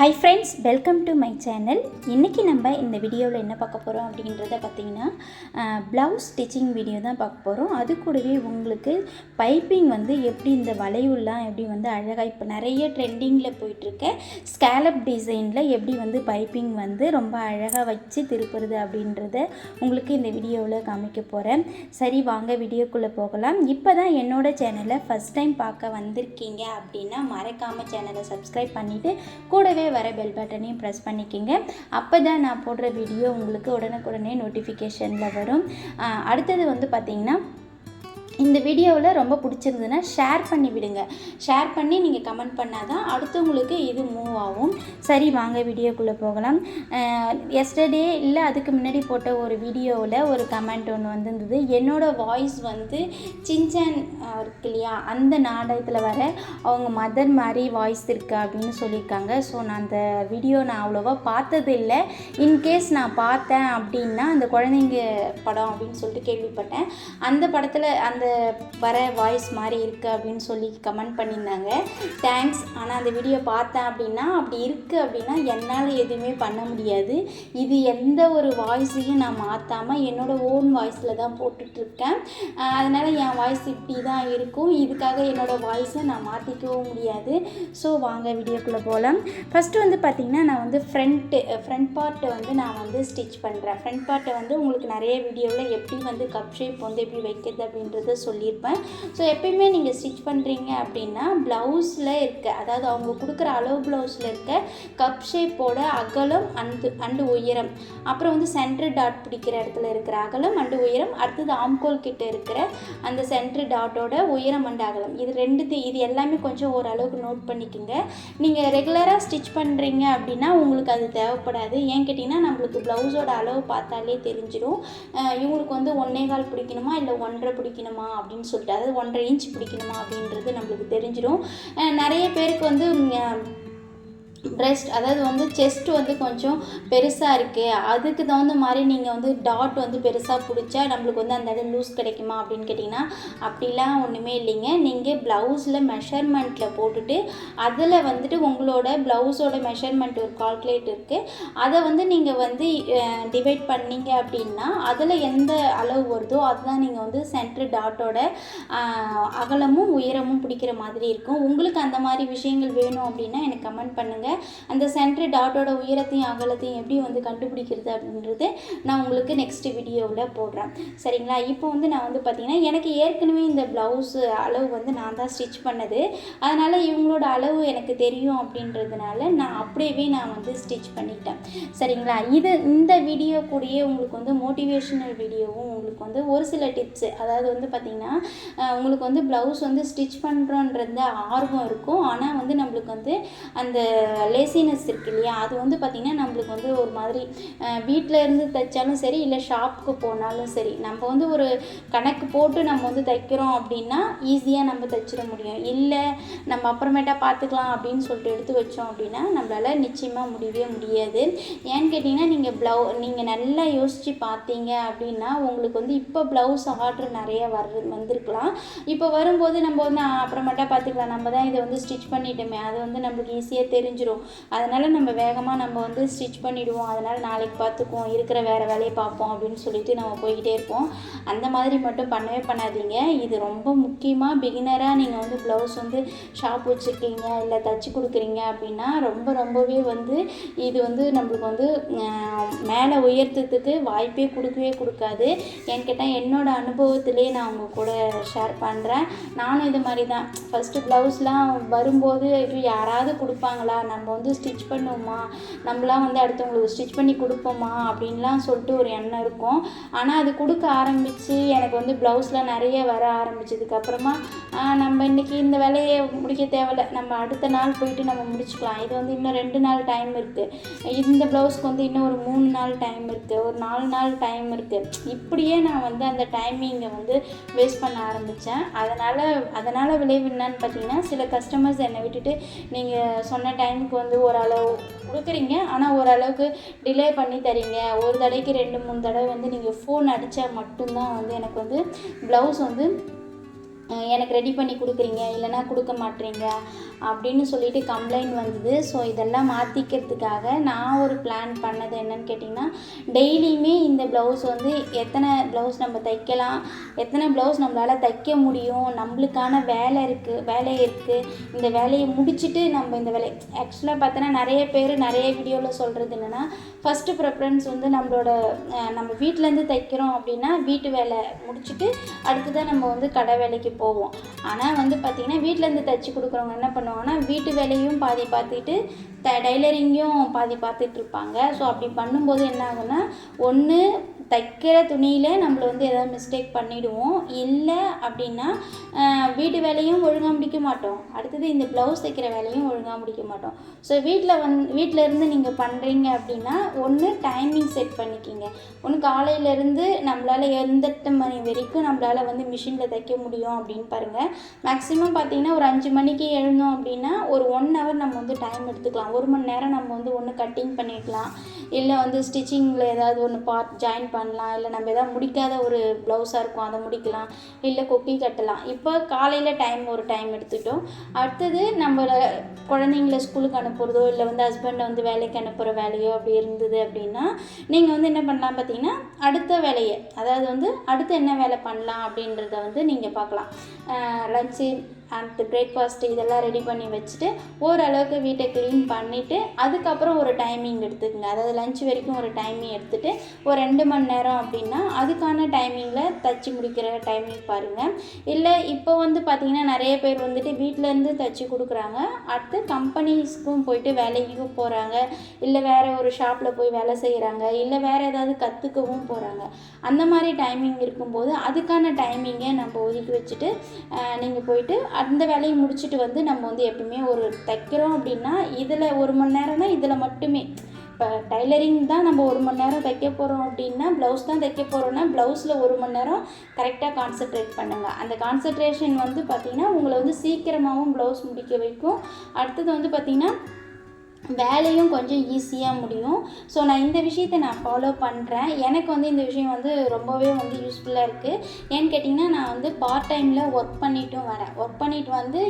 Hi friends welcome to my channel இன்றைக்கி நம்ம இந்த வீடியோவில் என்ன பார்க்க போகிறோம் அப்படின்றத பார்த்தீங்கன்னா ப்ளவுஸ் ஸ்டிச்சிங் வீடியோ தான் பார்க்க போகிறோம் அது கூடவே உங்களுக்கு பைப்பிங் வந்து எப்படி இந்த வளைவுலாம் எப்படி வந்து அழகாக இப்போ நிறைய ட்ரெண்டிங்கில் போயிட்டுருக்க. ஸ்கேலப் டிசைனில் எப்படி வந்து பைப்பிங் வந்து ரொம்ப அழகாக வச்சு திருப்புறது அப்படின்றத உங்களுக்கு இந்த வீடியோவில் காமிக்க போகிறேன் சரி வாங்க வீடியோக்குள்ளே போகலாம். இப்போ தான் என்னோடய சேனலை ஃபஸ்ட் டைம் பார்க்க வந்திருக்கீங்க அப்படின்னா மறக்காமல் சேனலை சப்ஸ்கிரைப் பண்ணிவிட்டு கூடவே வர பெல் பட்டனையும் ப்ரெஸ் பண்ணிக்கோங்க. அப்போ தான் நான் போடுற வீடியோ உங்களுக்கு உடனுக்குடனே நோட்டிஃபிகேஷனில் வரும். அடுத்தது வந்து பார்த்திங்கன்னா இந்த வீடியோவில் ரொம்ப பிடிச்சிருந்ததுன்னா ஷேர் பண்ணி விடுங்க. ஷேர் பண்ணி நீங்கள் கமெண்ட் பண்ணால் தான் அடுத்தவங்களுக்கு இது மூவ் ஆகும். சரி வாங்க வீடியோக்குள்ளே போகலாம். எஸ்டர்டே இல்லை அதுக்கு முன்னாடி போட்ட ஒரு வீடியோவில் ஒரு கமெண்ட் ஒன்று வந்திருந்தது. என்னோடய வாய்ஸ் வந்து சின்சான் இருக்கு இல்லையா? அந்த நாடகத்தில் வர அவங்க மதர் மாதிரி வாய்ஸ் இருக்கு அப்படின்னு சொல்லியிருக்காங்க. ஸோ நான் அந்த வீடியோ நான் அவ்வளோவா பார்த்தது இல்லை இன்கேஸ் நான் பார்த்தேன் அப்படின்னா அந்த குழந்தைங்க படம் அப்படின்னு சொல்லிட்டு கேள்விப்பட்டேன். அந்த படத்தில் அந்த வர வாய்ஸ் மாதிரி இருக்குது அப்படின்னு சொல்லி கமெண்ட் பண்ணியிருந்தாங்க. தேங்க்ஸ் ஆனால் அந்த வீடியோ பார்த்தேன் அப்படின்னா அப்படி இருக்குது அப்படின்னா என்னால் எதுவுமே பண்ண முடியாது. இது எந்த ஒரு வாய்ஸையும் நான் மாற்றாமல் என்னோடய ஓன் வாய்ஸில் தான் போட்டுட்ருக்கேன். அதனால் என் வாய்ஸ் இப்படி தான் இருக்கும். இதுக்காக என்னோடய வாய்ஸை நான் மாற்றிக்கவும் முடியாது. ஸோ வாங்க வீடியோக்குள்ளே போகலாம் ஃபஸ்ட்டு வந்து பார்த்திங்கன்னா நான் வந்து ஃப்ரண்ட்டு ஃப்ரண்ட் பார்ட்டை வந்து நான் வந்து ஸ்டிச் பண்ணுறேன் ஃப்ரண்ட் பார்ட்டை வந்து உங்களுக்கு நிறைய வீடியோவில் எப்படி வந்து கப் ஷேப் வந்து எப்படி வைக்கிறது அப்படின்றத சொல்லியிருப்பேன். ஸோ எப்பயுமே நீங்கள் ஸ்டிச் பண்ணுறீங்க அப்படின்னா ப்ளவுஸில் இருக்க அதாவது அவங்க கொடுக்குற அளவு ப்ளவுஸில் இருக்க கப் ஷேப்போட அகலம் அண்டு அண்டு உயரம். அப்புறம் வந்து சென்ட்ரு டாட் பிடிக்கிற இடத்துல இருக்கிற அகலம் அண்டு உயரம். அடுத்தது ஆம்கோல் கிட்ட இருக்கிற அந்த சென்ட்ரு டாட்டோட உயரம் அண்டு அகலம். இது ரெண்டுத்து இது எல்லாமே கொஞ்சம் ஓரளவுக்கு நோட் பண்ணிக்கோங்க. நீங்கள் ரெகுலராக ஸ்டிச் பண்ணுறீங்க அப்படின்னா உங்களுக்கு அது தேவைப்படாது. ஏன் கேட்டிங்கன்னா நம்மளுக்கு ப்ளவுஸோட அளவு பார்த்தாலே தெரிஞ்சிடும் இவங்களுக்கு வந்து ஒன்றே கால் பிடிக்கணுமா இல்லை ஒன்றரை பிடிக்கணுமா? அப்படின்னு சொல்லிட்டு அதாவது ஒன்றரை இன்ச் பிடிக்கணுமா அப்படின்றது நம்மளுக்கு தெரிஞ்சிடும் நிறைய பேருக்கு வந்து ப்ரெஸ்ட் அதாவது வந்து செஸ்ட் வந்து கொஞ்சம் பெருசாக இருக்குது அதுக்கு தகுந்த மாதிரி நீங்கள் வந்து டாட் வந்து பெருசாக பிடிச்சா நம்மளுக்கு வந்து அந்த இடம் லூஸ் கிடைக்குமா அப்படின்னு கேட்டிங்கன்னா அப்படிலாம் ஒன்றுமே இல்லைங்க. நீங்கள் ப்ளவுஸில் மெஷர்மெண்ட்டில் போட்டுட்டு அதில் வந்துட்டு உங்களோட ப்ளவுஸோட மெஷர்மெண்ட் ஒரு கால்குலேட் இருக்குது அதை வந்து நீங்கள் வந்து டிவைட் பண்ணீங்க அப்படின்னா அதில் எந்த அளவு வருதோ அதுதான் நீங்கள் வந்து சென்ட்ரு டாட்டோட அகலமும் உயரமும் பிடிக்கிற மாதிரி இருக்கும். உங்களுக்கு அந்த மாதிரி விஷயங்கள் வேணும் அப்படின்னா எனக்கு கமெண்ட் பண்ணுங்கள் அந்த சென்டர் டாட்டோட உயரத்தையும் அகலத்தையும் எப்படி வந்து கண்டுபிடிக்கிறது அப்படின்றது நான் உங்களுக்கு நெக்ஸ்ட் வீடியோவில் போடுறேன். சரிங்களா? இப்போ வந்து நான் வந்து பார்த்திங்கன்னா எனக்கு ஏற்கனவே இந்த ப்ளவுஸ் அளவு வந்து நான் தான் ஸ்டிச் பண்ணது. அதனால் இவங்களோட அளவு எனக்கு தெரியும் அப்படின்றதுனால நான் அப்படியே நான் வந்து ஸ்டிச் பண்ணிட்டேன். சரிங்களா? இது இந்த வீடியோ கூடயே உங்களுக்கு வந்து மோட்டிவேஷனல் வீடியோவும் உங்களுக்கு வந்து ஒரு சில டிப்ஸு அதாவது வந்து பார்த்திங்கன்னா உங்களுக்கு வந்து ப்ளவுஸ் வந்து ஸ்டிச் பண்ணுறோன்றது ஆர்வம் இருக்கும். ஆனால் வந்து நம்மளுக்கு வந்து அந்த லேசினஸ் இருக்கு இல்லையா? அது வந்து பார்த்திங்கன்னா நம்மளுக்கு வந்து ஒரு மாதிரி வீட்டில் இருந்து தைச்சாலும் சரி இல்லை ஷாப்புக்கு போனாலும் சரி நம்ம வந்து ஒரு கணக்கு போட்டு நம்ம வந்து தைக்கிறோம் அப்படின்னா ஈஸியாக நம்ம தைச்சிட முடியும். இல்லை நம்ம அப்புறமேட்டா பார்த்துக்கலாம் அப்படின்னு சொல்லிட்டு எடுத்து வச்சோம் அப்படின்னா நம்மளால் நிச்சயமாக முடியவே முடியாது. ஏன்னு கேட்டிங்கன்னா நீங்கள் ப்ளவு நீங்கள் நல்லா யோசித்து பார்த்தீங்க அப்படின்னா உங்களுக்கு வந்து இப்போ ப்ளவுஸ் ஆர்டர் நிறைய வர்ற வந்திருக்கலாம். இப்போ வரும்போது நம்ம வந்து அப்புறமேட்டா பார்த்துக்கலாம் நம்ம தான் இதை வந்து ஸ்டிச் பண்ணிட்டோமே. அது வந்து நம்மளுக்கு ஈஸியாக தெரிஞ்சிடும் அதனால் நம்ம வேகமாக நம்ம வந்து ஸ்டிச் பண்ணிவிடுவோம் அதனால் நாளைக்கு பார்த்துக்குவோம். இருக்கிற வேறு வேலையை பார்ப்போம் அப்படின்னு சொல்லிட்டு நம்ம போய்கிட்டே இருப்போம். அந்த மாதிரி மட்டும் பண்ணவே பண்ணாதீங்க. இது ரொம்ப முக்கியமாக பிகினராக நீங்கள் வந்து ப்ளவுஸ் வந்து ஷாப் வச்சுருக்கீங்க இல்லை தச்சு கொடுக்குறீங்க அப்படின்னா ரொம்ப ரொம்பவே வந்து இது வந்து நம்மளுக்கு வந்து மேலே உயர்த்தத்துக்கு வாய்ப்பே கொடுக்கவே கொடுக்காது. ஏன்னு கேட்டால் என்னோடய அனுபவத்திலே நான் உங்கள் கூட ஷேர் பண்ணுறேன் நானும் இது மாதிரி தான். ஃபஸ்ட்டு ப்ளவுஸ்லாம் வரும்போது ஐயோ யாராவது கொடுப்பாங்களா? நம்ம நம்ம வந்து ஸ்டிச் பண்ணுவோமா? நம்மளாம் வந்து அடுத்தவங்களுக்கு ஸ்டிச் பண்ணி கொடுப்போமா? அப்படின்லாம் சொல்லிட்டு ஒரு எண்ணம் இருக்கும். ஆனால் அது கொடுக்க ஆரம்பித்து எனக்கு வந்து ப்ளவுஸ்லாம் நிறைய வர ஆரம்பிச்சதுக்கப்புறமா நம்ம இன்றைக்கி இந்த வேலையை முடிக்க தேவையில்ல. நம்ம அடுத்த நாள் போயிட்டு நம்ம முடிச்சுக்கலாம். இது வந்து இன்னும் ரெண்டு நாள் டைம் இருக்குது இந்த ப்ளவுஸ்க்கு வந்து இன்னும் ஒரு மூணு நாள் டைம் இருக்குது ஒரு நாலு நாள் டைம் இருக்குது இப்படியே நான் வந்து அந்த டைமிங்கை வந்து வேஸ்ட் பண்ண ஆரம்பித்தேன் அதனால் அதனால் விளைவு என்னன்னு பார்த்தீங்கன்னா சில கஸ்டமர்ஸ் என்னை விட்டுட்டு நீங்கள் சொன்ன டைமுக்கு வந்து ஓரளவு கொடுக்குறீங்க. ஆனால் ஓரளவுக்கு டிலே பண்ணி தரீங்க. ஒரு தடவைக்கு ரெண்டு மூணு தடவை வந்து நீங்கள் ஃபோன் அடித்தா மட்டும்தான் வந்து எனக்கு வந்து ப்ளவுஸ் வந்து எனக்கு ரெடி பண்ணி கொடுக்குறீங்க இல்லைன்னா கொடுக்க மாட்டீங்க அப்படின்னு சொல்லிட்டு கம்ப்ளைண்ட் வந்தது. ஸோ இதெல்லாம் மாற்றிக்கிறதுக்காக நான் ஒரு பிளான் பண்ணது என்னன்னு கேட்டிங்கன்னா டெய்லியுமே இந்த ப்ளவுஸ் வந்து எத்தனை ப்ளவுஸ் நம்ம தைக்கலாம் எத்தனை ப்ளவுஸ் நம்மளால் தைக்க முடியும் நம்மளுக்கான வேலை இருக்குது வேலை இருக்குது இந்த வேலையை முடிச்சுட்டு நம்ம இந்த வேலை ஆக்சுவலாக பார்த்தோன்னா நிறைய பேர் நிறைய வீடியோவில் சொல்கிறது என்னென்னா ஃபஸ்ட்டு ப்ரிஃபரன்ஸ் வந்து நம்மளோட நம்ம வீட்டிலேருந்து தைக்கிறோம் அப்படின்னா வீட்டு வேலை முடிச்சுட்டு அடுத்ததான் நம்ம வந்து கடை வேலைக்கு போவோம். ஆனால் வந்து பார்த்திங்கன்னா வீட்டிலேருந்து தைச்சி கொடுக்குறவங்க என்ன பண்ணுவாங்கன்னா வீட்டு வேலையும் பாதி பார்த்துட்டு த டைலரிங்கையும் பாதி பார்த்துட்டு இருப்பாங்க. ஸோ அப்படி பண்ணும்போது என்ன ஆகும்னா ஒன்று தைக்கிற துணியில் நம்மள வந்து ஏதாவது மிஸ்டேக் பண்ணிவிடுவோம் இல்லை அப்படின்னா வீட்டு வேலையும் ஒழுங்காக முடிக்க மாட்டோம். அடுத்தது இந்த ப்ளவுஸ் தைக்கிற வேலையும் ஒழுங்காக முடிக்க மாட்டோம். ஸோ வீட்டில் வந் வீட்டில் இருந்து நீங்கள் பண்ணுறீங்க அப்படின்னா ஒன்று டைமிங் செட் பண்ணிக்கிங்க. ஒன்று காலையிலேருந்து நம்மளால் எந்தெட்டு மணி வரைக்கும் நம்மளால் வந்து மிஷினில் தைக்க முடியும் அப்படின்னு பாருங்கள் மேக்ஸிமம் பார்த்தீங்கன்னா ஒரு அஞ்சு மணிக்கு எழுந்தோம் அப்படின்னா ஒரு ஒன் ஹவர் நம்ம வந்து டைம் எடுத்துக்கலாம். ஒரு மணி நேரம் நம்ம வந்து ஒன்று கட்டிங் பண்ணிக்கலாம் இல்லை வந்து ஸ்டிச்சிங்கில் ஏதாவது ஒன்று பார்ட் ஜாயின் பண்ணலாம் இல்லை நம்ம எதாவது முடிக்காத ஒரு ப்ளவுஸாக இருக்கும் அதை முடிக்கலாம் இல்லை கொக்கி கட்டலாம். இப்போ காலையில் டைம் ஒரு டைம் எடுத்துட்டோம். அடுத்தது நம்ம குழந்தைங்கள ஸ்கூலுக்கு அனுப்புகிறதோ இல்லை வந்து ஹஸ்பண்டை வந்து வேலைக்கு அனுப்புகிற வேலையோ அப்படி இருந்தது அப்படின்னா நீங்கள் வந்து என்ன பண்ணலாம் பார்த்தீங்கன்னா அடுத்த வேலையை அதாவது வந்து அடுத்து என்ன வேலை பண்ணலாம் அப்படின்றத வந்து நீங்கள் பார்க்கலாம். லஞ்சு அடுத்து பிரேக்ஃபாஸ்ட்டு இதெல்லாம் ரெடி பண்ணி வச்சுட்டு ஓரளவுக்கு வீட்டை க்ளீன் பண்ணிவிட்டு அதுக்கப்புறம் ஒரு டைமிங் எடுத்துக்கோங்க. அதாவது லஞ்ச் வரைக்கும் ஒரு டைமிங் எடுத்துகிட்டு ஒரு ரெண்டு மணி நேரம் அப்படின்னா அதுக்கான டைமிங்கில் தச்சு முடிக்கிற டைமிங் பாருங்கள் இல்லை இப்போ வந்து பார்த்திங்கன்னா நிறைய பேர் வந்துட்டு வீட்டிலேருந்து தச்சு கொடுக்குறாங்க. அடுத்து கம்பெனிஸ்க்கும் போயிட்டு வேலைக்கும் போகிறாங்க இல்லை வேறு ஒரு ஷாப்பில் போய் வேலை செய்கிறாங்க இல்லை வேறு ஏதாவது கற்றுக்கவும் போகிறாங்க அந்த மாதிரி டைமிங் இருக்கும்போது அதுக்கான டைமிங்கை நம்ம ஒதுக்கி வச்சுட்டு நீங்கள் போயிட்டு அந்த வேலையை முடிச்சுட்டு வந்து நம்ம வந்து எப்பவுமே ஒரு தைக்கிறோம் அப்படின்னா இதில் ஒரு மணி நேரம்னா இதில் மட்டுமே. இப்போ டைலரிங் தான் நம்ம ஒரு மணி நேரம் தைக்க போகிறோம் அப்படின்னா ப்ளவுஸ் தான் தைக்க போகிறோன்னா ப்ளவுஸில் ஒரு மணி நேரம் கரெக்டாக கான்சென்ட்ரேட் பண்ணுங்கள் அந்த கான்சென்ட்ரேஷன் வந்து பார்த்திங்கன்னா உங்களை வந்து சீக்கிரமாகவும் ப்ளவுஸ் முடிக்க வைக்கும். அடுத்தது வந்து பார்த்திங்கன்னா வேலையும் கொஞ்சம் ஈஸியாக முடியும். ஸோ நான் இந்த விஷயத்தை நான் ஃபாலோ பண்ணுறேன் எனக்கு வந்து இந்த விஷயம் வந்து ரொம்பவே வந்து யூஸ்ஃபுல்லாக இருக்குது ஏன்னு கேட்டிங்கன்னா நான் வந்து பார்ட் டைமில் ஒர்க் பண்ணிட்டும் வரேன். ஒர்க் பண்ணிட்டு வந்து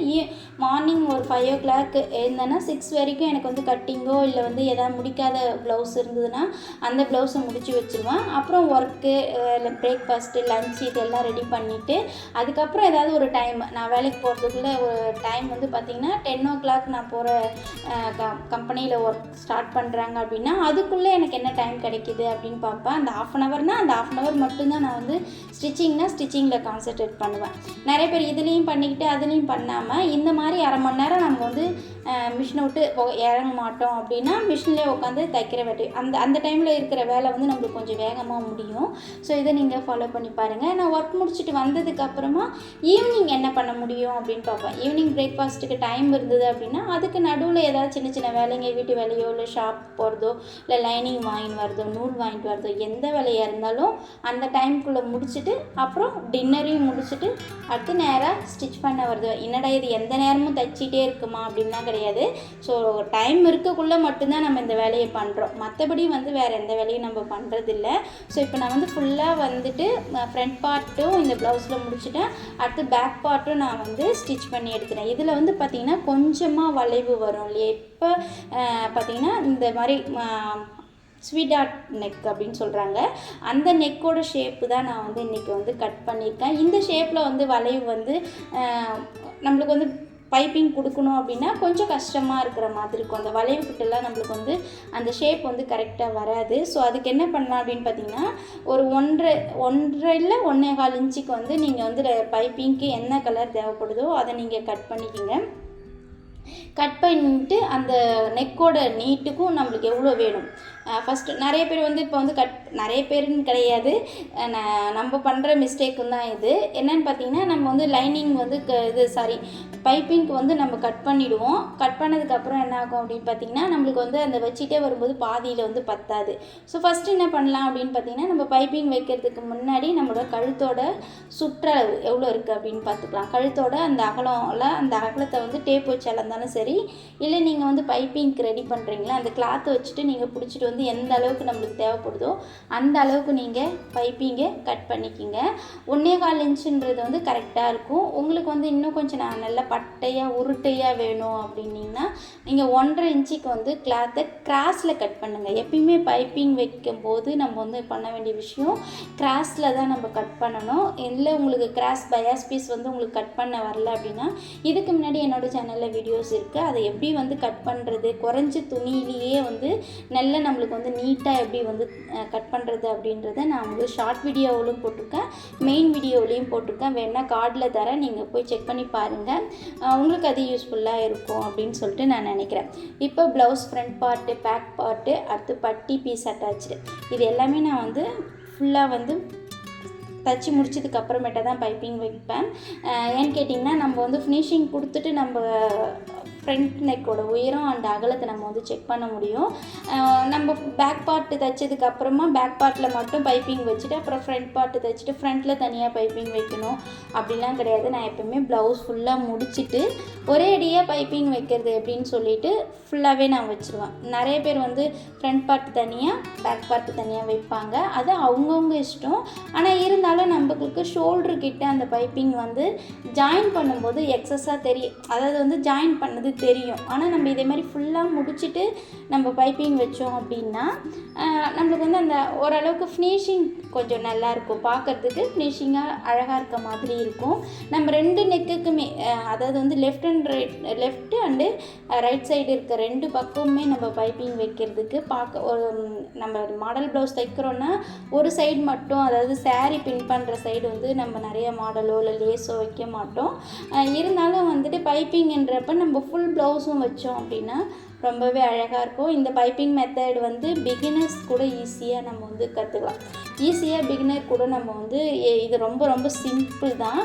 மார்னிங் ஒரு ஃபைவ் ஓ கிளாக் இருந்தேன்னா சிக்ஸ் வரைக்கும் எனக்கு வந்து கட்டிங்கோ இல்லை வந்து எதாவது முடிக்காத ப்ளவுஸ் இருந்ததுன்னா அந்த ப்ளவுஸை முடித்து வச்சுருவேன். அப்புறம் ஒர்க்கு இல்லை பிரேக்ஃபாஸ்ட்டு லன்ச் இதெல்லாம் ரெடி பண்ணிவிட்டு அதுக்கப்புறம் ஏதாவது ஒரு டைம் நான் வேலைக்கு போகிறதுக்குள்ளே ஒரு டைம் வந்து பார்த்திங்கன்னா டென் ஓ கிளாக் நான் போகிற கம் கம்பெனியில் ஒர்க் ஸ்டார்ட் பண்ணுறாங்க அப்படின்னா அதுக்குள்ளே எனக்கு என்ன டைம் கிடைக்கிது அப்படின்னு பார்ப்பேன். அந்த ஆஃப் அன் ஹவர்னால் அந்த ஆஃப் அன் ஹவர் மட்டும்தான் நான் வந்து ஸ்டிச்சிங்னா ஸ்டிச்சிங்கில் கான்சென்ட்ரேட் பண்ணுவேன். நிறைய பேர் இதுலேயும் பண்ணிக்கிட்டு அதுலேயும் பண்ணாமல் இந்த மாதிரி அரை மணி நேரம் நம்ம வந்து மிஷினை விட்டு இறங்க மாட்டோம் அப்படின்னா மிஷின்லேயே உட்காந்து தைக்கிற வேட்டி அந்த அந்த டைமில் இருக்கிற வேலை வந்து நம்மளுக்கு கொஞ்சம் வேகமாக முடியும். ஸோ இதை நீங்கள் ஃபாலோ பண்ணி பாருங்கள் நான் ஒர்க் முடிச்சுட்டு வந்ததுக்கப்புறமா ஈவினிங் என்ன பண்ண முடியும் அப்படின்னு பார்ப்பேன். ஈவினிங் பிரேக்ஃபாஸ்ட்டுக்கு டைம் இருந்தது அப்படின்னா அதுக்கு நடுவில் ஏதாவது சின்ன சின்ன வேலைங்க வீட்டு வேலையோ இல்லை ஷாப் போகிறதோ இல்லை லைனிங் வாங்கிட்டு வரதோ நூல் வாங்கிட்டு வரதோ எந்த வேலையாக இருந்தாலும் அந்த டைமுக்குள்ளே முடிச்சுட்டு அப்புறம் டின்னரையும் முடிச்சுட்டு அடுத்து நேராக ஸ்டிச் பண்ண வருது. என்னடா இது எந்த நேரமும் தைச்சிட்டே இருக்குமா? அப்படின்லாம் கிடையாது. ஸோ டைம் இருக்கக்குள்ளே மட்டும்தான் நம்ம இந்த வேலையை பண்ணுறோம் மற்றபடி வந்து வேறு எந்த வேலையும் நம்ம பண்ணுறதில்ல ஸோ இப்போ நான் வந்து ஃபுல்லாக வந்துட்டு ஃப்ரண்ட் பார்ட்டும் இந்த ப்ளவுஸில் முடிச்சுட்டேன். அடுத்து பேக் பார்ட்டும் நான் வந்து ஸ்டிச் பண்ணி எடுத்துட்டேன். இதில் வந்து பார்த்திங்கன்னா கொஞ்சமாக வளைவு வரும் இல்லையா? இப்போ பார்த்திங்கன்னா இந்த மாதிரி ஸ்வீட் ஆர்ட் நெக் அப்படின்னு சொல்கிறாங்க அந்த நெக்கோட ஷேப்பு தான் நான் வந்து இன்றைக்கி வந்து கட் பண்ணியிருக்கேன். இந்த ஷேப்பில் வந்து வளைவு வந்து நம்மளுக்கு வந்து பைப்பிங் கொடுக்கணும் அப்படின்னா கொஞ்சம் கஷ்டமாக இருக்கிற மாதிரி இருக்கும். அந்த வளைவு கிட்டலாம் நம்மளுக்கு வந்து அந்த ஷேப் வந்து கரெக்டாக வராது. ஸோ அதுக்கு என்ன பண்ணலாம் அப்படின்னு பார்த்தீங்கன்னா ஒரு ஒன்றரை ஒன்றரை இல்லை ஒன்றே கால் இன்ச்சுக்கு வந்து நீங்கள் வந்து பைப்பிங்க்கு என்ன கலர் தேவைப்படுதோ அதை நீங்கள் கட் பண்ணிக்கிங்க. கட் பண்ணிட்டு அந்த நெக்கோட நீட்டுக்கும் நம்மளுக்கு எவ்வளோ வேணும்? ஃபஸ்ட்டு நிறைய பேர் வந்து இப்போ வந்து கட் நிறைய பேருன்னு கிடையாது. ந- நம்ம பண்ணுற மிஸ்டேக்கும் தான் இது. என்னன்னு பார்த்தீங்கன்னா நம்ம வந்து லைனிங் வந்து க- இது சாரி பைப்பிங்க்கு வந்து நம்ம கட் பண்ணிவிடுவோம் கட் பண்ணதுக்கப்புறம் என்ன ஆகும் அப்படின்னு பார்த்தீங்கன்னா நம்மளுக்கு வந்து அந்த வச்சுட்டே வரும்போது பாதியில் வந்து பத்தாது. ஸோ ஃபஸ்ட்டு என்ன பண்ணலாம் அப்படின்னு பார்த்தீங்கன்னா நம்ம பைப்பிங் வைக்கிறதுக்கு முன்னாடி நம்மளோட கழுத்தோட சுற்றளவு எவ்வளோ இருக்குது அப்படின்னு பார்த்துக்கலாம் கழுத்தோட அந்த அகலம்ல அந்த அகலத்தை வந்து டேப் வச்சு அளந்தாலும் சரி. சரி இல்லை நீங்கள் வந்து பைப்பிங்க்கு ரெடி பண்ணுறீங்களா அந்த கிளாத்தை வச்சுட்டு நீங்கள் பிடிச்சிட்டு வந்து எந்த அளவுக்கு நம்மளுக்கு தேவைப்படுதோ அந்த அளவுக்கு நீங்கள் பைப்பிங்கை கட் பண்ணிக்கிங்க. ஒன்றே கால் இன்ச்சுன்றது வந்து கரெக்டாக இருக்கும். உங்களுக்கு வந்து இன்னும் கொஞ்சம் நான் நல்லா பட்டையாக உருட்டையாக வேணும் அப்படின்னீங்கன்னா நீங்கள் ஒன்றரை இன்ச்சுக்கு வந்து கிளாத்தை கிராஸில் கட் பண்ணுங்கள் எப்பயுமே பைப்பிங் வைக்கும்போது நம்ம வந்து பண்ண வேண்டிய விஷயம் கிராஸில் தான் நம்ம கட் பண்ணணும். இல்லை உங்களுக்கு கிராஸ் பயாஸ் பீஸ் வந்து உங்களுக்கு கட் பண்ண வரல அப்படின்னா இதுக்கு முன்னாடி என்னோடய சேனலில் வீடியோஸ் இருக்குது அதை எப்படி வந்து கட் பண்ணுறது குறைஞ்ச துணியிலேயே வந்து நல்ல நம்மளுக்கு வந்து நீட்டாக எப்படி வந்து கட் பண்ணுறது அப்படின்றத நான் வந்து ஷார்ட் வீடியோவிலும் போட்டிருக்கேன். மெயின் வீடியோவிலையும் போட்டிருக்கேன். வேணால் கார்டில் தரேன். நீங்கள் போய் செக் பண்ணி பாருங்கள் உங்களுக்கு அது யூஸ்ஃபுல்லாக இருக்கும் அப்படின்னு சொல்லிட்டு நான் நினைக்கிறேன். இப்போ blouse front part back part அடுத்து பட்டி பீஸ் அட்டாச்சு இது எல்லாமே நான் வந்து ஃபுல்லாக வந்து தச்சு முடிச்சதுக்கு அப்புறமேட்டா தான் பைப்பிங் வைப்பேன். ஏன்னு கேட்டிங்கன்னா நம்ம வந்து ஃபினிஷிங் கொடுத்துட்டு நம்ம ஃப்ரண்ட் நெக்கோட உயரம் அண்ட் அகலத்தை நம்ம வந்து செக் பண்ண முடியும். நம்ம பேக் பார்ட்டு தைச்சதுக்கு அப்புறமா பேக் பார்ட்டில் மட்டும் பைப்பிங் வச்சுட்டு அப்புறம் ஃப்ரண்ட் பார்ட்டு தைச்சிட்டு ஃப்ரண்ட்டில் தனியாக பைப்பிங் வைக்கணும். அப்படிலாம் கிடையாது. நான் எப்பவுமே ப்ளவுஸ் ஃபுல்லாக முடிச்சிட்டு ஒரே அடியாக பைப்பிங் வைக்கிறது எப்படின்னு சொல்லிட்டு ஃபுல்லாகவே நான் வச்சுருவேன். நிறைய பேர் வந்து ஃப்ரண்ட் பார்ட்டு தனியாக பேக் பார்ட்டு தனியாக வைப்பாங்க. அது அவங்கவுங்க இஷ்டம். ஆனால் இருந்தாலும் நம்மளுக்கு ஷோல்டர் கிட்ட அந்த பைப்பிங் வந்து ஜாயின் பண்ணும்போது எக்ஸஸாக தெரியும் அதாவது வந்து ஜாயின் பண்ணது தெரியும். ஆனால் நம்ம இதே மாதிரி ஃபுல்லாக முடிச்சுட்டு நம்ம பைப்பிங் வச்சோம் அப்படின்னா நம்மளுக்கு வந்து அந்த ஓரளவுக்கு ஃபினிஷிங் கொஞ்சம் நல்லாயிருக்கும் பார்க்குறதுக்கு பார்க்கறதுக்கு ஃபினிஷிங்காக அழகாக இருக்க மாதிரி இருக்கும். நம்ம ரெண்டு நெக்குக்குமே அதாவது வந்து left and right left and right side இருக்க ரெண்டு பக்கமுமே நம்ம பைப்பிங் வைக்கிறதுக்கு பார்க்க ஒரு நம்ம மாடல் ப்ளவுஸ் தைக்கிறோன்னா ஒரு சைடு மட்டும் அதாவது saree பின் பண்ணுற சைடு வந்து நம்ம நிறைய மாடலோ இல்லை லேஸோ வைக்க மாட்டோம். இருந்தாலும் வந்துட்டு பைப்பிங்ன்றப்ப நம்ம ஃபுல் ஃபுல் ப்ளவுஸும் வச்சோம் அப்படின்னா ரொம்பவே அழகாக இருக்கும். இந்த பைப்பிங் மெத்தட் வந்து பிகினர்ஸ் கூட ஈஸியாக நம்ம வந்து கற்றுக்கலாம் ஈஸியாக பிகினர் கூட நம்ம வந்து இது ரொம்ப ரொம்ப சிம்பிள் தான்.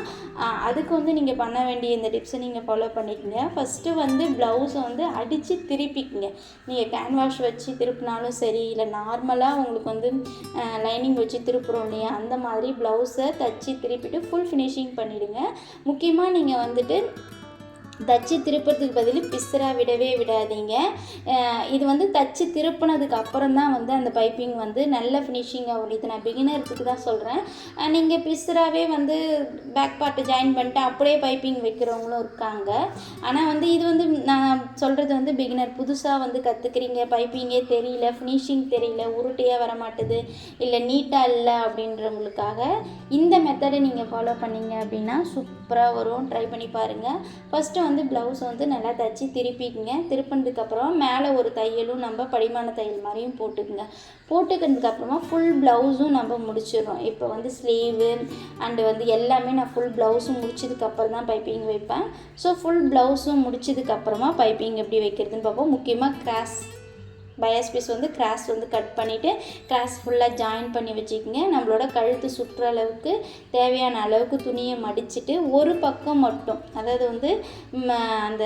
அதுக்கு வந்து நீங்கள் பண்ண வேண்டிய இந்த டிப்ஸை நீங்கள் ஃபாலோ பண்ணிக்கங்க. ஃபஸ்ட்டு வந்து ப்ளவுஸை வந்து அடித்து திருப்பிக்கிங்க. நீங்கள் கேன்வாஷ் வச்சு திருப்பினாலும் சரி இல்லை நார்மலாக உங்களுக்கு வந்து லைனிங் வச்சு திருப்புறோம் இல்லையா அந்த மாதிரி ப்ளவுஸை தச்சு திருப்பிட்டு ஃபுல் ஃபினிஷிங் பண்ணிவிடுங்க முக்கியமாக நீங்கள் வந்துட்டு தச்சு திருப்பறதுக்கு பதில் பிஸ்ஸரா விடவே விடாதீங்க. இது வந்து தச்சு திருப்பினதுக்கு அப்புறம் தான் வந்து அந்த பைப்பிங் வந்து நல்ல ஃபினிஷிங் ஆகும் இது நான் பிகினருக்கு தான் சொல்கிறேன் நீங்கள் பிஸ்ஸராகவே வந்து பேக் பார்ட்டு ஜாயின் பண்ணிட்டு அப்படியே பைப்பிங் வைக்கிறவங்களும் இருக்காங்க. ஆனால் வந்து இது வந்து நான் சொல்கிறது வந்து பிகினர் புதுசாக வந்து கற்றுக்குறீங்க பைப்பிங்கே தெரியல ஃபினிஷிங் தெரியல உருட்டையாக வர மாட்டுது இல்லை நீட்டாக இல்லை அப்படின்றவங்களுக்காக இந்த மெத்தடை நீங்கள் ஃபாலோ பண்ணீங்க அப்படின்னா சூப்பராக வரும். ட்ரை பண்ணி பாருங்கள் ஃபஸ்ட்டு வந்து ப்ளவுஸ் வந்து நல்லா தைச்சி திருப்பிக்குங்க. திருப்பினதுக்கப்புறம் மேலே ஒரு தையலும் நம்ம படிமான தையல் மாதிரியும் போட்டுக்குங்க. போட்டுக்கிறதுக்கப்புறமா ஃபுல் ப்ளவுஸும் நம்ம முடிச்சிடுறோம். இப்போ வந்து ஸ்லீவு அண்டு வந்து எல்லாமே நான் ஃபுல் ப்ளவுஸும் முடிச்சதுக்கப்புறம் தான் பைப்பிங் வைப்பேன். ஸோ ஃபுல் ப்ளவுஸும் முடிச்சதுக்கப்புறமா பைப்பிங் எப்படி வைக்கிறதுன்னு பார்ப்போம். முக்கியமாக கிராஸ் பயாஸ் பீஸ் வந்து கிராஸ் வந்து கட் பண்ணிவிட்டு கிராஸ் ஃபுல்லாக ஜாயின் பண்ணி வச்சுக்கோங்க. நம்மளோட கழுத்து சுற்றுற அளவுக்கு தேவையான அளவுக்கு துணியை மடிச்சுட்டு ஒரு பக்கம் மட்டும் அதாவது வந்து அந்த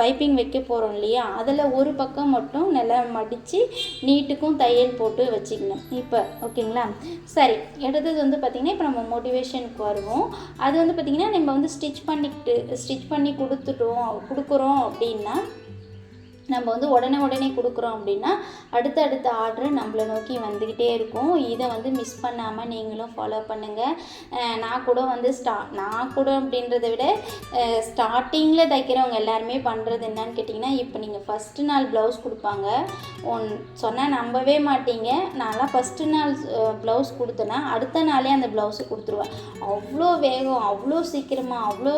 பைப்பிங் வைக்க போகிறோம் இல்லையா? அதில் ஒரு பக்கம் மட்டும் நல்லா மடித்து நீட்டுக்கும் தையல் போட்டு வச்சுக்கணும். இப்போ ஓகேங்களா? சரி எடுத்தது வந்து பார்த்திங்கன்னா இப்போ நம்ம மோட்டிவேஷனுக்கு வருவோம். அது வந்து பார்த்திங்கன்னா நம்ம வந்து ஸ்டிச் பண்ணிக்கிட்டு ஸ்டிச் பண்ணி கொடுத்துட்டோம் கொடுக்குறோம் அப்படின்னா நம்ம வந்து உடனே உடனே கொடுக்குறோம் அப்படின்னா அடுத்த அடுத்த ஆர்டர் நம்மளை நோக்கி வந்துக்கிட்டே இருக்கும். இதை வந்து மிஸ் பண்ணாமல் நீங்களும் ஃபாலோ பண்ணுங்கள் நான் கூட வந்து ஸ்டா நான் கூட அப்படின்றத விட ஸ்டார்டிங்கில் தைக்கிறவங்க எல்லாருமே பண்ணுறது என்னன்னு கேட்டிங்கன்னா இப்போ நீங்கள் ஃபஸ்ட்டு நாள் ப்ளவுஸ் கொடுப்பாங்க. ஒன் சொன்னால் நம்பவே மாட்டீங்க. நான்லாம் ஃபஸ்ட்டு நாள் ப்ளவுஸ் கொடுத்தேன்னா அடுத்த நாளே அந்த ப்ளவுஸை கொடுத்துருவேன். அவ்வளோ வேகம் அவ்வளோ சீக்கிரமாக அவ்வளோ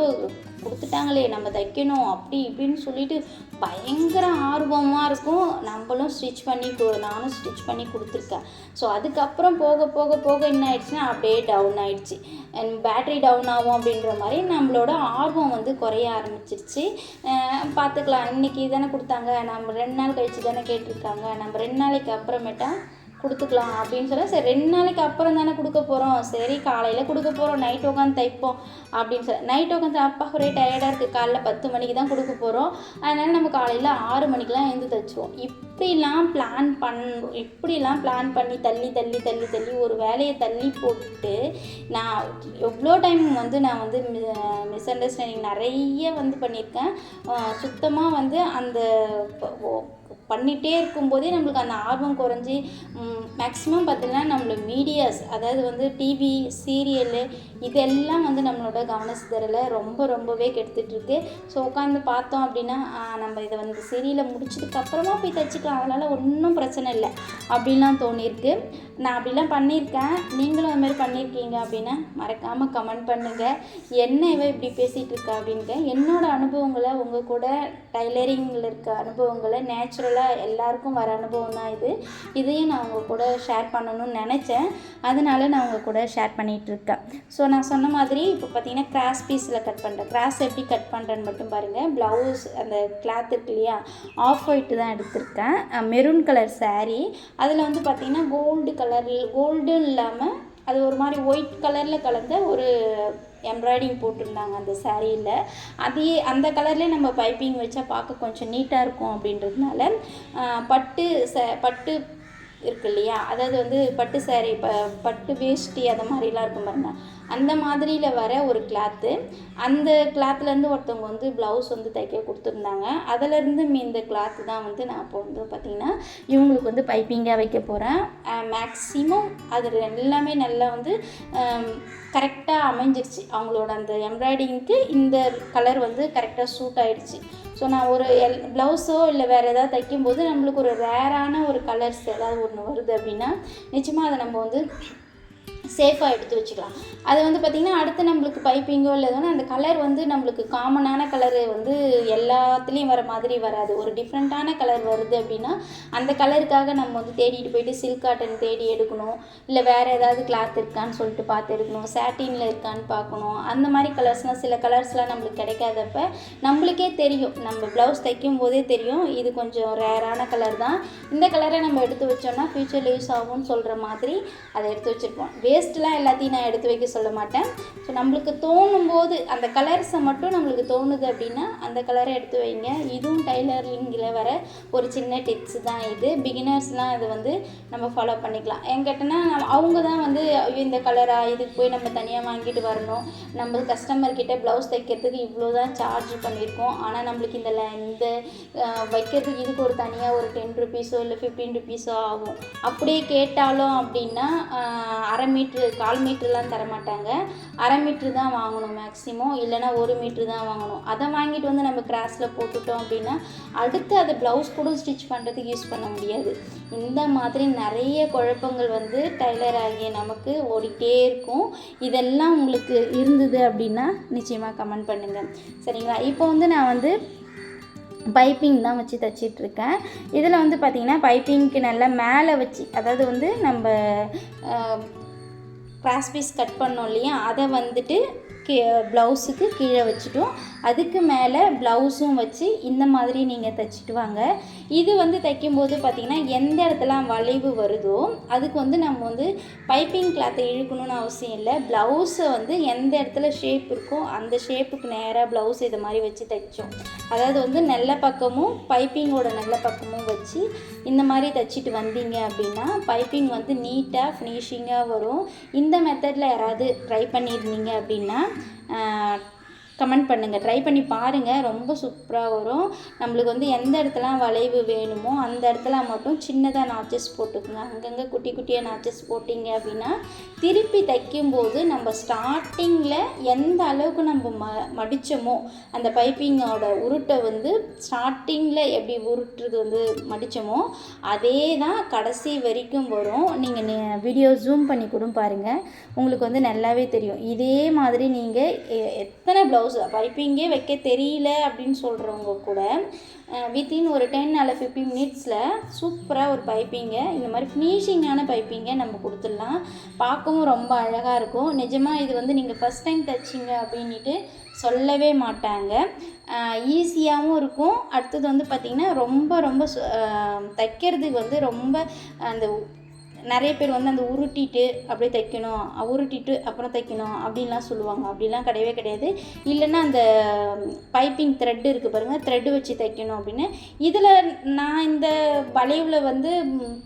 கொடுத்துட்டாங்களே நம்ம தைக்கணும் அப்படி இப்படின்னு சொல்லிட்டு பயங்கர ஆர்வமாக இருக்கும். நம்மளும் ஸ்டிச் பண்ணி நானும் ஸ்டிச் பண்ணி கொடுத்துருக்கேன். ஸோ அதுக்கப்புறம் போக போக போக என்ன ஆயிடுச்சுன்னா அப்படியே டவுன் ஆயிடுச்சு. பேட்ரி டவுன் ஆகும் அப்படின்ற மாதிரி நம்மளோட ஆர்வம் வந்து குறைய ஆரம்பிச்சிருச்சு. பார்த்துக்கலாம். இன்றைக்கி தானே கொடுத்தாங்க. நம்ம ரெண்டு நாள் கழிச்சு தானே கேட்டிருக்காங்க. நம்ம ரெண்டு நாளைக்கு அப்புறமேட்டா கொடுத்துக்கலாம் அப்படின்னு சொல்ல சரி ரெண்டு நாளைக்கு அப்புறம் தானே கொடுக்க போகிறோம் சரி காலையில் கொடுக்க போகிறோம் நைட் உட்காந்து தைப்போம் அப்படின்னு சொல்லி நைட் உட்காந்து அப்பா ஒரே டயர்டாக இருக்குது காலைல பத்து மணிக்கு தான் கொடுக்க போகிறோம் அதனால் நம்ம காலையில் ஆறு மணிக்கெலாம் எழுந்து தைச்சிருவோம். இப்படிலாம் பிளான் பண் இப்படிலாம் பிளான் பண்ணி தள்ளி தள்ளி தள்ளி தள்ளி ஒரு வேலையை தள்ளி போட்டு நான் எவ்வளோ டைம் வந்து நான் வந்து மிஸ் அண்டர்ஸ்டாண்டிங் நிறைய வந்து பண்ணியிருக்கேன். சுத்தமாக வந்து அந்த ஓ- பண்ணிகிட்டே இருக்கும்போதே நம்மளுக்கு அந்த ஆர்வம் குறைஞ்சி மேக்ஸிமம் பார்த்திங்கன்னா நம்மளோட மீடியாஸ் அதாவது வந்து டிவி சீரியலு இதெல்லாம் வந்து நம்மளோட கவனசிதறலை ரொம்ப ரொம்பவே கெடுத்துட்ருக்கு ஸோ உட்காந்து பார்த்தோம் அப்படின்னா நம்ம இதை வந்து சீரியலை முடிச்சதுக்கப்புறமா போய் தச்சுக்கலாம். அதனால் ஒன்றும் பிரச்சனை இல்லை. அப்படின்லாம் தோணியிருக்கு. நான் அப்படிலாம் பண்ணியிருக்கேன். நீங்களும் அதுமாதிரி பண்ணியிருக்கீங்க அப்படின்னா மறக்காமல் கமெண்ட் பண்ணுங்கள் என்ன இவ இப்படி பேசிகிட்டு இருக்கா அப்படின்ட்டு. என்னோடய அனுபவங்களை உங்கள் கூட டைலரிங்கில் இருக்க அனுபவங்களை நேச்சுரலாக எல்லாருக்கும் வர அனுபவம் தான் இது. இதையும் நான் உங்கள் கூட ஷேர் பண்ணணும்னு நினச்சேன். அதனால நான் உங்கள் கூட ஷேர் பண்ணிகிட்ருக்கேன் ஸோ நான் சொன்ன மாதிரி இப்போ பார்த்தீங்கன்னா கிராஸ் பீஸில் கட் பண்ணுறேன் கிராஸ் எப்படி கட் பண்ணுறேன்னு மட்டும் பாருங்கள் ப்ளவுஸ் அந்த கிளாத் இருக்கு இல்லையா ஆஃப் ஒயிட்டு தான் எடுத்திருக்கேன். மெரூன் கலர் சேரீ அதில் வந்து பார்த்தீங்கன்னா கோல்டு கலரில் கோல்டும் இல்லாமல் அது ஒரு மாதிரி ஒயிட் கலரில் கலந்த ஒரு எம்ப்ராய்டிங் போட்டிருந்தாங்க அந்த சாரியில். அதே அந்த கலர்லேயே நம்ம பைப்பிங் வச்சா பார்க்க கொஞ்சம் நீட்டாக இருக்கும் அப்படின்றதுனால பட்டு ச பட்டு இருக்கு இல்லையா? அதாவது வந்து பட்டு சேரீ ப பட்டு வேஷ்டி அந்த மாதிரிலாம் இருக்கும் பாருங்க. அந்த மாதிரியில் வர ஒரு கிளாத்து அந்த கிளாத்லேருந்து ஒருத்தவங்க வந்து ப்ளவுஸ் வந்து தைக்க கொடுத்துருந்தாங்க. அதிலேருந்து இந்த கிளாத்து தான் வந்து நான் இப்போ வந்து பார்த்திங்கன்னா இவங்களுக்கு வந்து பைப்பிங்காக வைக்க போகிறேன் மேக்ஸிமம் அது எல்லாமே நல்லா வந்து கரெக்டாக அமைஞ்சிருச்சு. அவங்களோட அந்த எம்ப்ராய்டிங்க்கு இந்த கலர் வந்து கரெக்டாக சூட் ஆயிடுச்சு. ஸோ நான் ஒரு எல் ப்ளவுஸோ இல்லை வேறு ஏதாவது தைக்கும்போது நம்மளுக்கு ஒரு ரேரான ஒரு கலர்ஸ் ஏதாவது ஒன்று வருது அப்படின்னா நிச்சயமாக அதை நம்ம வந்து சேஃபாக எடுத்து வச்சுக்கலாம். அது வந்து பார்த்திங்கன்னா அடுத்து நம்மளுக்கு பைப்பிங்கோ இல்லை எதுவும் அந்த கலர் வந்து நம்மளுக்கு காமனான கலரு வந்து எல்லாத்துலேயும் வர மாதிரி வராது. ஒரு டிஃப்ரெண்ட்டான கலர் வருது அப்படின்னா அந்த கலருக்காக நம்ம வந்து தேடிட்டு போயிட்டு சில்க் காட்டன் தேடி எடுக்கணும். இல்லை வேறு ஏதாவது கிளாத் இருக்கான்னு சொல்லிட்டு பார்த்து எடுக்கணும். சாட்டினில் இருக்கான்னு பார்க்கணும். அந்த மாதிரி கலர்ஸ்லாம் சில கலர்ஸ்லாம் நம்மளுக்கு கிடைக்காதப்ப நம்மளுக்கே தெரியும். நம்ம ப்ளவுஸ் தைக்கும் போதே தெரியும். இது கொஞ்சம் ரேரான கலர் தான். இந்த கலரை நம்ம எடுத்து வச்சோம்னா ஃப்யூச்சரில் யூஸ் ஆகும்னு சொல்கிற மாதிரி அதை எடுத்து வச்சுருப்போம். வேஸ்ட்லாம் எல்லாத்தையும் நான் எடுத்து வைக்க சொல்ல மாட்டேன். ஸோ நம்மளுக்கு தோணும் போது அந்த கலர்ஸை மட்டும் நம்மளுக்கு தோணுது அப்படின்னா அந்த கலரை எடுத்து வைங்க. இதுவும் டைலரிங்கில் வர ஒரு சின்ன டிப்ஸ் தான் இது. பிகினர்ஸ்லாம் இது வந்து நம்ம ஃபாலோ பண்ணிக்கலாம். என்கிட்டனா அவங்க தான் வந்து ஐயோ இந்த கலரா இதுக்கு போய் நம்ம தனியாக வாங்கிட்டு வரணும். நம்ம கஸ்டமர்கிட்ட ப்ளவுஸ் தைக்கிறதுக்கு இவ்வளோ தான் சார்ஜ் பண்ணியிருக்கோம். ஆனால் நம்மளுக்கு இந்த இந்த வைக்கிறதுக்கு இதுக்கு ஒரு தனியாக ஒரு டென் ருபீஸோ இல்லை ஃபிஃப்டீன் ருபீஸோ ஆகும். அப்படியே கேட்டாலும் அப்படின்னா அரை மீட்டர் மீட்ரு கால் மீட்ருலாம் தர மாட்டாங்க அரை மீட்ரு தான் வாங்கணும் மேக்ஸிமம் இல்லைன்னா ஒரு மீட்ரு தான் வாங்கணும். அதை வாங்கிட்டு வந்து நம்ம கிராஸில் போட்டுட்டோம் அப்படின்னா அடுத்து அதை ப்ளவுஸ் கூட ஸ்டிச் பண்ணுறதுக்கு யூஸ் பண்ண முடியாது. இந்த மாதிரி நிறைய குழப்பங்கள் வந்து டைலர் ஆகிய நமக்கு ஓடிக்கிட்டே இருக்கும். இதெல்லாம் உங்களுக்கு இருந்தது அப்படின்னா நிச்சயமாக கமெண்ட் பண்ணுங்கள் சரிங்களா? இப்போ வந்து நான் வந்து பைப்பிங் தான் வச்சு தைச்சிட்ருக்கேன் இதில் வந்து பார்த்திங்கன்னா பைப்பிங்க்கு நல்லா மேலே வச்சு அதாவது வந்து நம்ம கிராஸ் பீஸ் கட் பண்ணோம் இல்லையா? அதை வந்துட்டு கீ ப்ளவுஸுக்கு கீழே வச்சுட்டோம். அதுக்கு மேலே ப்ளவுஸும் வச்சு இந்த மாதிரி நீங்கள் தைச்சிட்டு வாங்க. இது வந்து தைக்கும்போது பார்த்திங்கன்னா எந்த இடத்துல வளைவு வருதோ அதுக்கு வந்து நம்ம வந்து பைப்பிங் கிளாத்தை இழுக்கணும்னு அவசியம் இல்லை. ப்ளவுஸை வந்து எந்த இடத்துல ஷேப் இருக்கோ அந்த ஷேப்புக்கு நேராக ப்ளவுஸ் இது மாதிரி வச்சு தைச்சோம். அதாவது வந்து நல்ல பக்கமும் பைப்பிங்கோட நல்ல பக்கமும் வச்சு இந்த மாதிரி தைச்சிட்டு வந்தீங்க அப்படின்னா பைப்பிங் வந்து நீட்டாக ஃபினிஷிங்காக வரும். இந்த மெத்தடில் யாராவது ட்ரை பண்ணியிருந்தீங்க அப்படின்னா 嗯 கமெண்ட் பண்ணுங்கள் ட்ரை பண்ணி பாருங்கள் ரொம்ப சூப்பராக வரும். நம்மளுக்கு வந்து எந்த இடத்துல வளைவு வேணுமோ அந்த இடத்துல மட்டும் சின்னதாக நாச்சஸ் போட்டுக்குங்க. அங்கங்கே குட்டி குட்டியாக நாச்சஸ் போட்டிங்க அப்படின்னா திருப்பி தைக்கும்போது நம்ம ஸ்டார்டிங்கில் எந்த அளவுக்கு நம்ம ம மடித்தோமோ அந்த பைப்பிங்கோட உருட்டை வந்து ஸ்டார்டிங்கில் எப்படி உருட்டுறது வந்து மடித்தோமோ அதே தான் கடைசி வரைக்கும் வரும். நீங்கள் வீடியோ ஜூம் பண்ணி கூட பாருங்கள் உங்களுக்கு வந்து நல்லாவே தெரியும். இதே மாதிரி நீங்கள் எத்தனை ப்ளவுஸ் பைப்பிங்கே வைக்க தெரியல அப்படின்னு சொல்கிறவங்க கூட வித்தின் ஒரு டென் அல்ல ஃபிஃப்டீன் மினிட்ஸில் சூப்பராக ஒரு பைப்பிங்கை இந்த மாதிரி ஃபினிஷிங்கான பைப்பிங்கை நம்ம கொடுத்துடலாம். பார்க்கவும் ரொம்ப அழகாக இருக்கும். நிஜமாக இது வந்து நீங்கள் ஃபஸ்ட் டைம் தைச்சிங்க அப்படின்ட்டு சொல்லவே மாட்டாங்க. ஈஸியாகவும் இருக்கும். அடுத்தது வந்து பார்த்திங்கன்னா ரொம்ப ரொம்ப சு- தைக்கிறதுக்கு வந்து ரொம்ப அந்த நிறைய பேர் வந்து அந்த உருட்டிட்டு அப்படியே தைக்கணும் உருட்டிட்டு அப்புறம் தைக்கணும் அப்படின்லாம் சொல்லுவாங்க. அப்படிலாம் கிடையவே கிடையாது. இல்லைன்னா அந்த பைப்பிங் த்ரெட் இருக்குது பாருங்கள் த்ரெட்டு வச்சு தைக்கணும் அப்படின்னு. இதில் நான் இந்த வளைவில் வந்து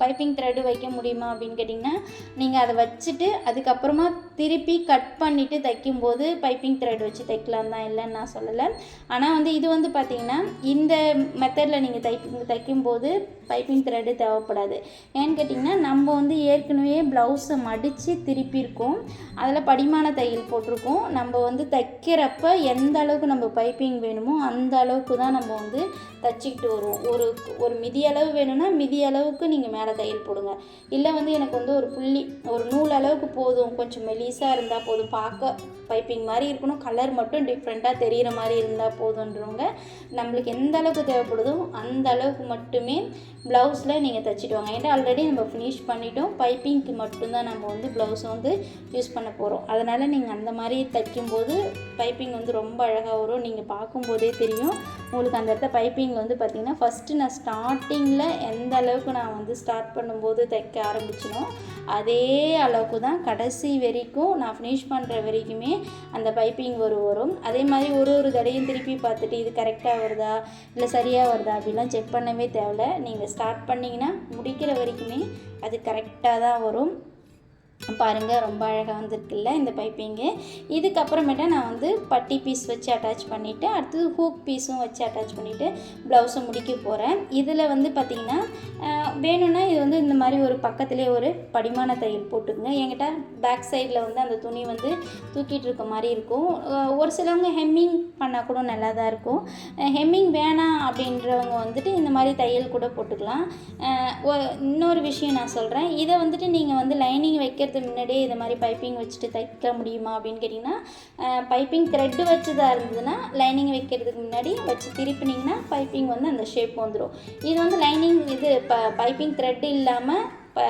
பைப்பிங் த்ரெட்டு வைக்க முடியுமா அப்படின்னு கேட்டிங்கன்னா நீங்கள் அதை வச்சுட்டு அதுக்கப்புறமா திருப்பி கட் பண்ணிவிட்டு தைக்கும்போது பைப்பிங் த்ரெட் வச்சு தைக்கலாம் தான் இல்லைன்னு நான் சொல்லலை. ஆனால் வந்து இது வந்து பார்த்திங்கன்னா இந்த மெத்தடில் நீங்கள் தை தைக்கும்போது பைப்பிங் த்ரெட்டு தேவைப்படாது. ஏன்னு கேட்டிங்கன்னா நம்ம வந்து ஏற்கனவே ப்ளவுஸை மடித்து திருப்பியிருக்கோம். அதில் படிமான தையல் போட்டிருக்கோம். நம்ம வந்து தைக்கிறப்ப எந்த அளவுக்கு நம்ம பைப்பிங் வேணுமோ அந்த அளவுக்கு தான் நம்ம வந்து தைச்சிக்கிட்டு வருவோம். ஒரு ஒரு மிதி அளவு வேணும்னா மிதி அளவுக்கு நீங்கள் மேலே தையல் போடுங்க. இல்லை வந்து எனக்கு வந்து ஒரு புள்ளி ஒரு நூல் அளவுக்கு போதும். கொஞ்சம் மெலிசாக இருந்தால் போதும். பார்க்க பைப்பிங் மாதிரி இருக்கணும். கலர் மட்டும் டிஃப்ரெண்ட்டாக தெரிகிற மாதிரி இருந்தால் போதுன்றவங்க நம்மளுக்கு எந்த அளவுக்கு தேவைப்படுதோ அந்த அளவுக்கு மட்டுமே ப்ளவுஸில் நீங்கள் தைச்சிட்டு வாங்க. ஏன்னா ஆல்ரெடி நம்ம ஃபினிஷ் பண்ணிட்டோம் பைப்பிங்க்கு மட்டும்தான் நம்ம வந்து ப்ளவுஸ் வந்து யூஸ் பண்ண போகிறோம் அதனால் நீங்கள் அந்த மாதிரி தைக்கும்போது பைப்பிங் வந்து ரொம்ப அழகாக வரும். நீங்கள் பார்க்கும்போதே தெரியும். உங்களுக்கு அந்த இடத்த பைப்பிங் வந்து பார்த்திங்கன்னா ஃபஸ்ட்டு நான் ஸ்டார்டிங்கில் எந்த அளவுக்கு நான் வந்து ஸ்டார்ட் பண்ணும்போது தைக்க ஆரம்பிச்சினோ அதே அளவுக்கு தான் கடைசி வரைக்கும் நான் ஃபினிஷ் பண்ணுற வரைக்குமே அந்த பைப்பிங் வரும் வரும். அதே மாதிரி ஒரு ஒரு தடையும் திருப்பி பார்த்துட்டு இது கரெக்டாக வருதா இல்லை சரியாக வருதா அப்படிலாம் செக் பண்ணவே தேவையில்ல. நீங்கள் ஸ்டார்ட் பண்ணிங்கன்னா முடிக்கிற வரைக்குமே அது கரெக்டாக தான் வரும். பாருங்கள் ரொம்ப அழகாக வந்திருக்குல்ல இந்த பைப்பிங்கு இதுக்கப்புறமேட்டா நான் வந்து பட்டி பீஸ் வச்சு அட்டாச் பண்ணிவிட்டு அடுத்தது ஹூக் பீஸும் வச்சு அட்டாச் பண்ணிவிட்டு ப்ளவுஸை முடிக்க போகிறேன் இதில் வந்து பார்த்திங்கன்னா வேணும்னா இது வந்து இந்த மாதிரி ஒரு பக்கத்துலேயே ஒரு படிமான தையல் போட்டுக்குங்க. என்கிட்ட பேக் சைடில் வந்து அந்த துணி வந்து தூக்கிட்டு இருக்க மாதிரி இருக்கும். ஒரு சிலவங்க ஹெம்மிங் பண்ணால் கூட நல்லா தான் இருக்கும் ஹெம்மிங் வேணாம் அப்படின்றவங்க வந்துட்டு இந்த மாதிரி தையல் கூட போட்டுக்கலாம். இன்னொரு விஷயம் நான் சொல்கிறேன் இதை வந்துட்டு நீங்கள் வந்து லைனிங் வைக்க தைக்கிறது முன்னாடியே இது மாதிரி பைப்பிங் வச்சுட்டு தைக்க முடியுமா அப்படின்னு கேட்டிங்கன்னா பைப்பிங் த்ரெட்டு வச்சுதான் இருந்ததுன்னா லைனிங் வைக்கிறதுக்கு முன்னாடி வச்சு திருப்பினீங்கன்னா பைப்பிங் வந்து அந்த ஷேப் வந்துடும் இது வந்து லைனிங் இது ப பைப்பிங் த்ரெட்டு இல்லாமல் இப்போ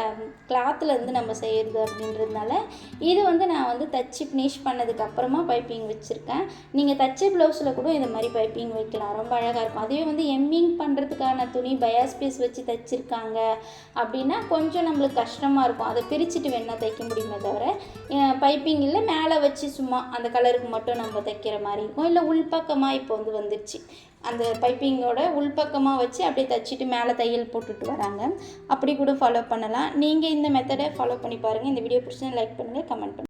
கிளாத்துலேருந்து நம்ம செய்கிறது அப்படின்றதுனால இது வந்து நான் வந்து தச்சு ஃபினிஷ் பண்ணதுக்கப்புறமா பைப்பிங் வச்சுருக்கேன். நீங்கள் தச்ச ப்ளவுஸில் கூட இந்த மாதிரி பைப்பிங் வைக்கலாம். ரொம்ப அழகாக இருக்கும். அதுவே வந்து எம்மிங் பண்ணுறதுக்கான துணி பயாஸ்பேஸ் வச்சு தைச்சிருக்காங்க அப்படின்னா கொஞ்சம் நம்மளுக்கு கஷ்டமாக இருக்கும். அதை பிரிச்சுட்டு வேணால் தைக்க முடியுமே தவிர பைப்பிங்கில் மேலே வச்சு சும்மா அந்த கலருக்கு மட்டும் நம்ம தைக்கிற மாதிரி இருக்கும். இல்லை உள்பக்கமாக இப்போ வந்து வந்துடுச்சு அந்த பைப்பிங்கோட உள்பக்கமாக வச்சு அப்படியே தைச்சிட்டு மேலே தையல் போட்டுட்டு வராங்க. அப்படி கூட ஃபாலோ பண்ணலாம். நீங்கள் இந்த மெத்தடை ஃபாலோ பண்ணி பாருங்கள் இந்த வீடியோ பிடிச்சா லைக் பண்ணுங்கள் கமெண்ட் பண்ணுங்கள்